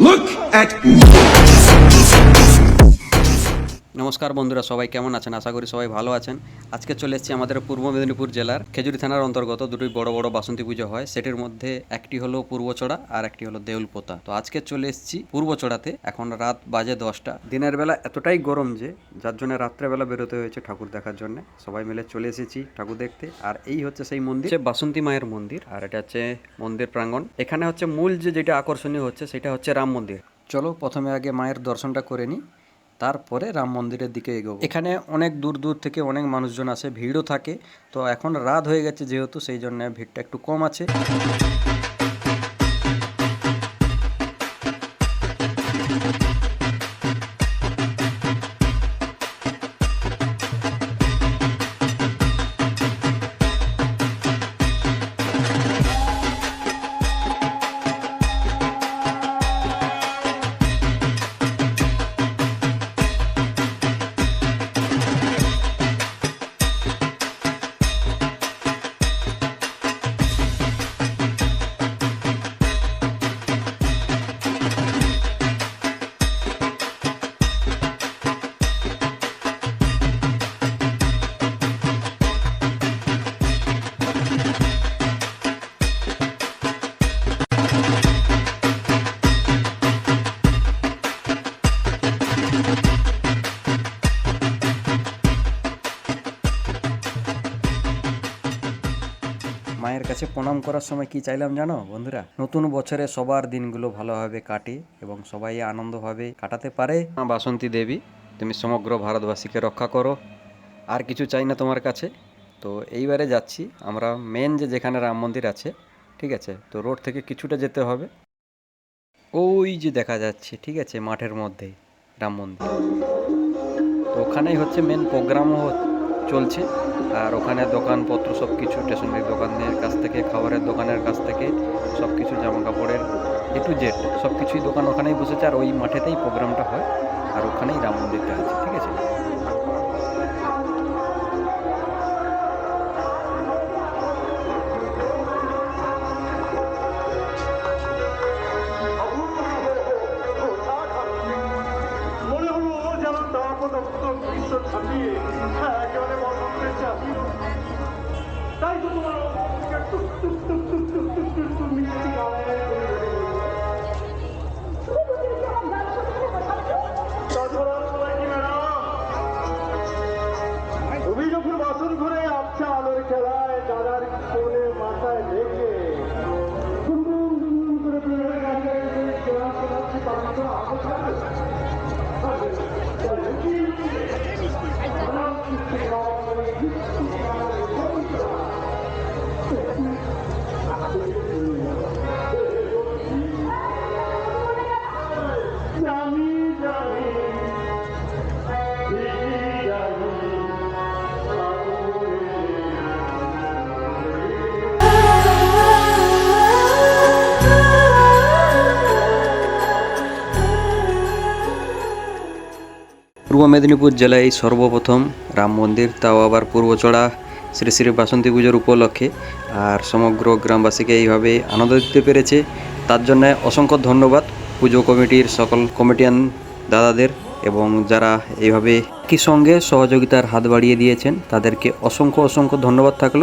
Look at নমস্কার বন্ধুরা সবাই কেমন আছেন? আশা করি সবাই ভালো আছেন। আজকে চলে এসেছি আমাদের পূর্ব মেদিনীপুর জেলার খেজুরি থানার অন্তর্গত দুটোই বড় বড় বাসন্তী পুজো হয়। সেটির মধ্যে একটি হলো পূর্বচড়া আর একটি হলো দেউলপোতা। তো আজকে চলে এসেছি পূর্বচড়াতে এখন রাত বাজে দশটা। দিনের বেলা এতটাই গরম যে যার জন্য রাত্রেবেলা বেরোতে হয়েছে ঠাকুর দেখার জন্য। সবাই মিলে চলে এসেছি ঠাকুর দেখতে। আর এই হচ্ছে সেই মন্দির। বাসন্তী মায়ের মন্দির। আর এটা হচ্ছে মন্দির প্রাঙ্গণ। এখানে হচ্ছে মূল যে যেটা আকর্ষণীয় হচ্ছে সেটা হচ্ছে রাম মন্দির। চলো প্রথমে আগে মায়ের দর্শনটা করে নিই। তারপরে রাম মন্দিরের দিকে এগোবো। এখানে অনেক দূর দূর থেকে অনেক মানুষজন আসে, ভিড়ও থাকে। তো এখন রাত হয়ে গেছে যেহেতু, সেই জন্য ভিড়টা একটু কম আছে। মায়ের কাছে প্রণাম করার সময় কি চাইলাম জানো, বন্ধুরা? নতুন বছরে সবার দিনগুলো ভালোভাবে কাটে এবং সবাই আনন্দভাবে কাটাতে পারে। মা বাসন্তী দেবী, তুমি সমগ্র ভারতবাসীকে রক্ষা করো। আর কিছু চাই না তোমার কাছে? তো এইবারে যাচ্ছি, আমরা মেন যে যেখানে রাম মন্দির আছে, ঠিক আছে? তো রোড থেকে কিছুটা যেতে হবে। ওই যে দেখা যাচ্ছে, ঠিক আছে, মাঠের মধ্যেই রাম মন্দির। তো ওখানেই হচ্ছে মেন প্রোগ্রামও চলছে। আর ওখানে দোকানপত্র সব কিছু স্টেশনারি দোকানের কাছ থেকে, খাবারের দোকানের কাছ থেকে সব কিছু জামা কাপড়ের এ টু জেড সব কিছুই দোকান ওখানেই বসেছে। আর ওই মাঠেতেই প্রোগ্রামটা হয়। আর ওখানেই রাম মন্দিরটা আছে, ঠিক আছে? পূর্ব মেদিনীপুর জেলায় এই সর্বপ্রথম রাম মন্দির, তাও আবার পূর্বচড়া শ্রী শ্রী বাসন্তী পুজোর উপলক্ষে। আর সমগ্র গ্রামবাসীকে এইভাবে আনন্দ দিতে পেরেছে। তার জন্য অসংখ্য ধন্যবাদ পুজো কমিটির সকল কমিটিয়ান দাদাদের এবং যারা এইভাবে একই সঙ্গে সহযোগিতার হাত বাড়িয়ে দিয়েছেন, তাদেরকে অসংখ্য অসংখ্য ধন্যবাদ থাকল।